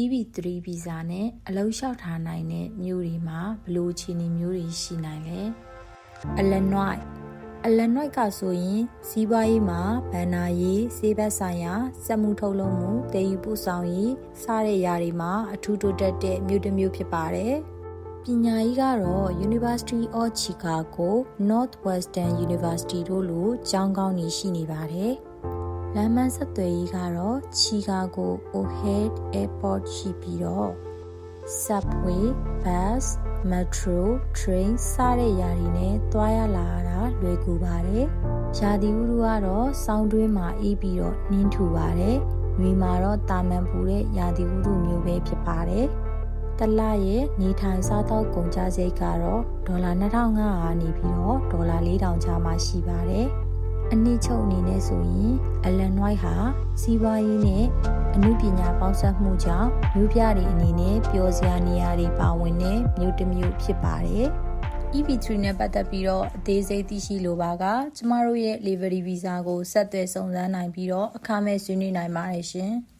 EB3 ဗီဇာနဲ့အလုံးလျှောက်ထားနိုင်တဲ့မြို့တွေမှာဘယ်လိုအခြေအနေမျိုးတွေရှိနိုင်လဲ။ Illinois Illinois ကဆိုရင်စီးပွားရေးမှာဗန်နာရေးစေဘက်ဆိုင်ရာစက်မှုထုတ်လုပ်မှုတည်ယူပို့ဆောင်ရေးစတဲ့ຢာတွေမှာအထူးတိုးတက်တဲ့မြို့တစ်မြို့ဖြစ်ပါတယ်။ပညာရေးကတော့ University of Chicago, Northwestern University တို့လိုကျောင်းကောင်းတွေရှိနေပါတယ်။ လမ်းမဆက်သွယ်ရေးကတော့ Chicago O'Hare Airport ရှိပြီးတော့ subway, bus, metro, train စတဲ့ຢာတွေနဲ့သွားရလာရတာလွယ်ကူပါတယ်။ရာသီဥတုကတော့စောင်းတွင်းမှာအေးပြီးတော့နှင်းထူပါတယ်။မြေမှာတော့တာမန်ပူတဲ့ရာသီဥတုမျိုးပဲဖြစ်ပါတယ်။တစ်လရဲ့နေထိုင်စားသောက်ကုန်ကျစရိတ်ကတော့ဒေါ်လာ2500နေပြီးတော့ဒေါ်လာ4000ချာမှရှိပါတယ်။ အနည်းချုပ်အနေနဲ့ဆိုရင်အလန်နွိုက်ဟာစီးပွားရေးနဲ့အမှုပညာပေါင်းစပ်မှုကြောင့်မြို့ပြတွေအနေနဲ့ပျော်စရာနေရာတွေပါဝင်တဲ့မြို့တစ်မြို့ဖြစ်ပါတယ်။ EV3 နဲ့ပတ်သက်ပြီးတော့အသေးစိတ်သိရှိလိုပါကကျမတို့ရဲ့ Livery Visa ကိုဆက်သွယ်စုံစမ်းနိုင်ပြီးတော့အခမဲ့ဆွေးနွေးနိုင်ပါတယ်ရှင်။